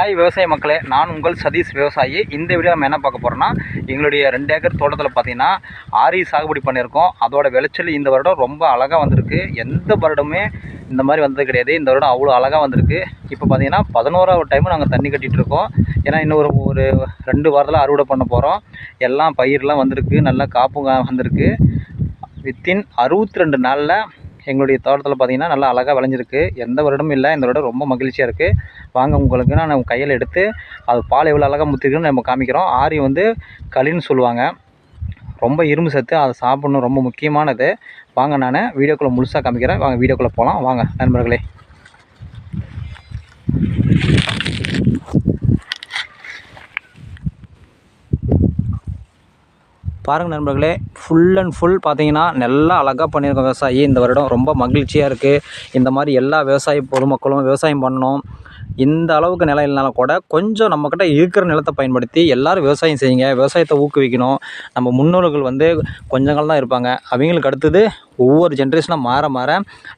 Hi விவசாய மக்களே. நான் உங்கள் சதீஷ் விவசாயி. இந்த வீடியோ நம்ம என்ன பார்க்க போகிறோம்னா எங்களுடைய ரெண்டு ஏக்கர் தோட்டத்தில் பார்த்தீங்கன்னா ஆரி சாகுபடி பண்ணியிருக்கோம். அதோட விளைச்சல் இந்த வருடம் ரொம்ப அழகாக வந்திருக்கு. எந்த வருடமே இந்த மாதிரி வந்தது கிடையாது. இந்த வருடம் அவ்வளோ அழகாக வந்திருக்கு. இப்போ பார்த்தீங்கன்னா பதினோராவது டைம் நாங்கள் தண்ணி கட்டிகிட்டு இருக்கோம். ஏன்னா இன்னும் ஒரு ஒரு ரெண்டு வாரத்தில் அறுவடை பண்ண போகிறோம் எல்லாம் பயிரெலாம் வந்திருக்கு. நல்லா காப்பு வந்திருக்கு. வித்தின் அறுபத்தி ரெண்டு நாளில் எங்களுடைய தோட்டத்தில் பார்த்தீங்கன்னா நல்லா அழகாக விளைஞ்சிருக்கு. எந்த வருடமும் இல்லை. இந்த வருடம் ரொம்ப மகிழ்ச்சியாக இருக்குது வாங்க உங்களுக்கு நான் கையில் எடுத்து அது பால் எவ்வளோ அழகாக முத்திருக்குன்னு நம்ம காமிக்கிறோம். ஆரி வந்து களின்னு சொல்லுவாங்க. ரொம்ப இரும்பு சத்து. அதை சாப்பிடணும். ரொம்ப முக்கியமானது. வாங்க நான் வீடியோக்குள்ளே முழுசாக காமிக்கிறேன். வாங்க வீடியோக்குள்ளே போகலாம் வாங்க நண்பர்களே. பாருங்கள் நண்பர்களே ஃபுல் அண்ட் ஃபுல் பார்த்தீங்கன்னா நல்லா அழகாக பண்ணியிருக்கோம் விவசாயி. இந்த வருடம் ரொம்ப மகிழ்ச்சியாக இருக்குது இந்த மாதிரி எல்லா விவசாய பொதுமக்களும் விவசாயம் பண்ணணும். இந்த அளவுக்கு நிலம் இல்லைனாலும் கூட கொஞ்சம் நம்மக்கிட்ட இருக்கிற நிலத்தை பயன்படுத்தி எல்லாரும் விவசாயம் செய்யுங்க. விவசாயத்தை ஊக்குவிக்கணும். நம்ம முன்னோர்கள் வந்து கொஞ்ச காலம் தான் இருப்பாங்க. அவங்களுக்கு அடுத்தது ஒவ்வொரு ஜென்ரேஷனாக மாற மாற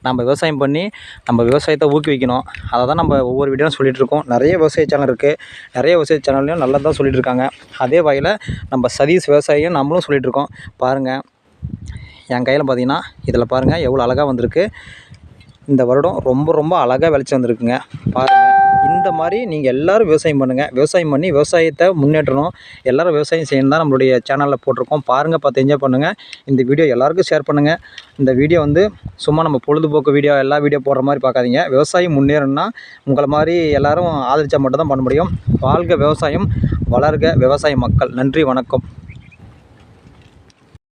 நம்ம விவசாயம் பண்ணி நம்ம விவசாயத்தை ஊக்குவிக்கணும். அதை தான் நம்ம ஒவ்வொரு வீடியோவும் சொல்லிகிட்டு இருக்கோம். நிறைய விவசாய சேனல் இருக்குது நிறைய விவசாய சேனல்லையும் நல்லது தான் சொல்லிகிட்டு இருக்காங்க. அதே வகையில் நம்ம சதீஷ் விவசாயியும் நம்மளும் சொல்லிகிட்டு இருக்கோம். பாருங்கள் என் கையில் பார்த்தீங்கன்னா இதில் பாருங்கள் எவ்வளோ அழகாக வந்திருக்கு. இந்த வருடம் ரொம்ப ரொம்ப அழகாக விளைச்சி வந்திருக்குங்க. பாருங்கள் இந்த மாதிரி நீங்கள் எல்லோரும் விவசாயம் பண்ணுங்கள் விவசாயம் பண்ணி விவசாயத்தை முன்னேற்றணும். எல்லோரும் விவசாயம் செய்யணும் தான் நம்மளுடைய சேனலில் போட்டிருக்கோம். பாருங்கள் பார்த்து என்ஜாய் பண்ணுங்கள் இந்த வீடியோ எல்லாருக்கும் ஷேர் பண்ணுங்கள் இந்த வீடியோ வந்து சும்மா நம்ம பொழுதுபோக்கு வீடியோ எல்லா வீடியோ போடுற மாதிரி பார்க்காதீங்க. விவசாயம் முன்னேறணும்னா உங்களை மாதிரி எல்லோரும் ஆதரித்தா மட்டும் தான் பண்ண முடியும். வாழ்க விவசாயம் வளர்க விவசாய மக்கள். நன்றி வணக்கம்.